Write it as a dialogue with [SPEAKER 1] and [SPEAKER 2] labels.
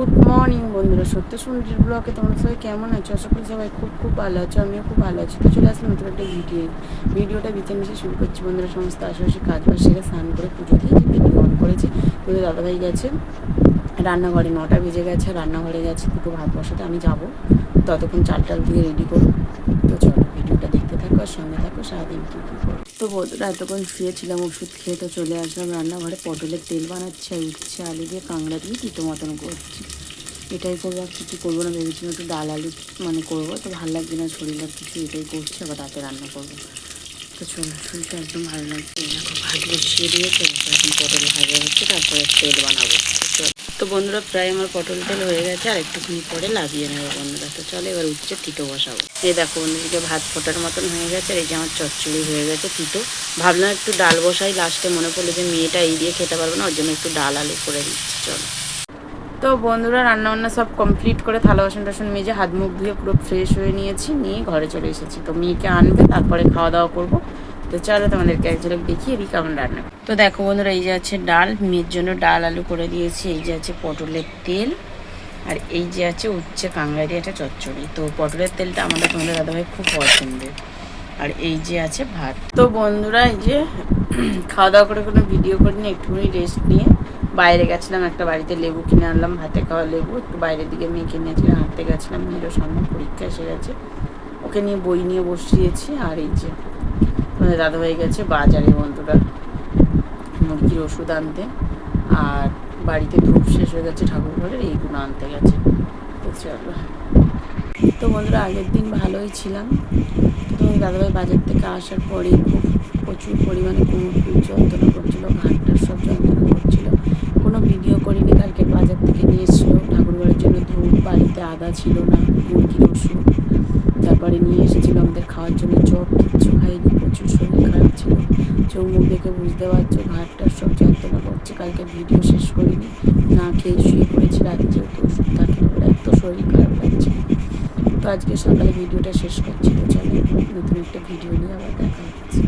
[SPEAKER 1] Good morning বন্ধুরা সত্য সুন্দর ব্লগে তোমরা সবাই কেমন আছো? আশা করি সবাই খুব খুব ভালো আছো, আমিও খুব ভালো আছি। তো চলে আসলাম নতুন একটা ভিডিও ভিডিওটা বিচে মিশে শুরু করছি বন্ধুরা, সমস্ত আশেপাশে কাজ বাজ সেরে স্নান করে পুজো দিয়ে ভিডিও অন করেছি। তোদের দাদাভাই গেছে, রান্নাঘরে নটা বেজে গেছে, রান্নাঘরে গেছে দুটো ভাত বসাতে, আমি যাব। ততক্ষণ চাল টাল দিয়ে রেডি করো তো চলো। থাকো, আর সঙ্গে থাকো, সারাদিন কী কী করো? তো বন্ধুরা এতক্ষণ শুয়েছিলাম, ওষুধ খেয়ে তো চলে আসলাম রান্নাঘরে। পটলের তেল বানাচ্ছি আর উচ্ছে, আলু দিয়ে কাঁকড়া দিয়ে তিতো মতন করছি। এটাই করব, আর কিছু করব না, ভেবেছিলাম একটু ডাল আলু মানে করব, তো ভালো লাগছে না, শরীর আর কিছু এটাই করছি, আবার রাতে রান্না করব। তো চলো, শরীরটা একদম ভালো লাগছে ভাত বসিয়ে দিয়েছে এখন পটল ভাজা হচ্ছে, তারপরে তেল বানাবো। তো বন্ধুরা প্রায় আমার পটল তেল হয়ে গেছে, আর একটুখানি পরে লাগিয়ে নেব বন্ধুরা। তো চলো এবার উচ্ছে তিতো বসাবো। এই দেখো বন্ধুদিকে ভাত ফোটার মতন হয়ে গেছে, আর এই যে আমার চচ্চড়ি হয়ে গেছে তিতো। ভাবলাম একটু ডাল বসাই, লাস্টে মনে পড়ল যে মেয়েটা এই দিয়ে খেতে পারবে না, ওর জন্য একটু ডাল আলু করে দিচ্ছি, চলো। তো বন্ধুরা রান্না বান্না সব কমপ্লিট করে থালা বাসন টাসন মেজে হাত মুখ ধুয়ে পুরো ফ্রেশ হয়ে নিয়েছি, নিয়ে ঘরে চলে এসেছি। তো মেয়েকে আনবে, তারপরে খাওয়া দাওয়া করব। তো চলো তোমাদেরকে এক দেখিয়ে দিই কেমন রান্না। তো দেখো বন্ধুরা, এই যে আছে ডাল, মেয়ের জন্য ডাল আলু করে দিয়েছি। এই যে আছে পটলের তেল, আর এই যে আছে উচ্ছে দিয়ে একটা চচ্চড়ি। তো পটলের তেলটা আমাদের তোমাদের দাদাভাই খুব পছন্দের। আর এই যে আছে ভাত। তো বন্ধুরা, এই যে খাওয়া দাওয়া করে কোনো ভিডিও করিনি, একটুখানি রেস্ট নিয়ে বাইরে গেছিলাম, একটা বাড়িতে লেবু কিনে আনলাম ভাতে খাওয়া লেবু। একটু বাইরের দিকে মেয়ে কিনে কিনেছিলাম হাঁটতে গেছিলাম, মেয়েরও সামনে পরীক্ষা এসে গেছে। ওকে নিয়ে বই নিয়ে বসিয়েছি, আর এই যে তোমাদের দাদাভাই গেছে বাজারে বন্ধুরা। মুরগির ওষুধ আনতে। আর বাড়িতে ধূপ শেষ হয়ে গেছে ঠাকুর ঘরের এইগুলো আনতে গেছে। তো চলো। তো বন্ধুরা, আগের দিন ভালোই ছিলাম। তো দাদাভাই বাজার থেকে আসার পরেই খুব প্রচুর পরিমাণে কোমর যন্ত্রণা করছিল ঘাটটার সব যন্ত্রণা করছিল। কোনো ভিডিও করিনি, কালকে বাজার থেকে নিয়ে এসেছিল। ঠাকুরঘরের জন্য ধূপ, বাড়িতে আদা ছিল না, মুরগির ওষুধ। তারপরে নিয়ে এসেছিল আমাদের খাওয়ার জন্য চপ কিচ্ছু খাইনি প্রচুর শরীর খারাপ ছিল চোখ মুখ দেখে বুঝতে পারছ ঘাটটার সব যন্ত্রণা করছে। কালকে ভিডিও শেষ করিনি, না খেয়ে শুয়ে পড়েছি, রাতে যেহেতু ওষুধ থাকে এত শরীর খারাপ লাগছে। তো আজকে সকালে ভিডিওটা শেষ করছি, তো চলো নতুন একটা ভিডিও নিয়ে আবার দেখা হচ্ছে।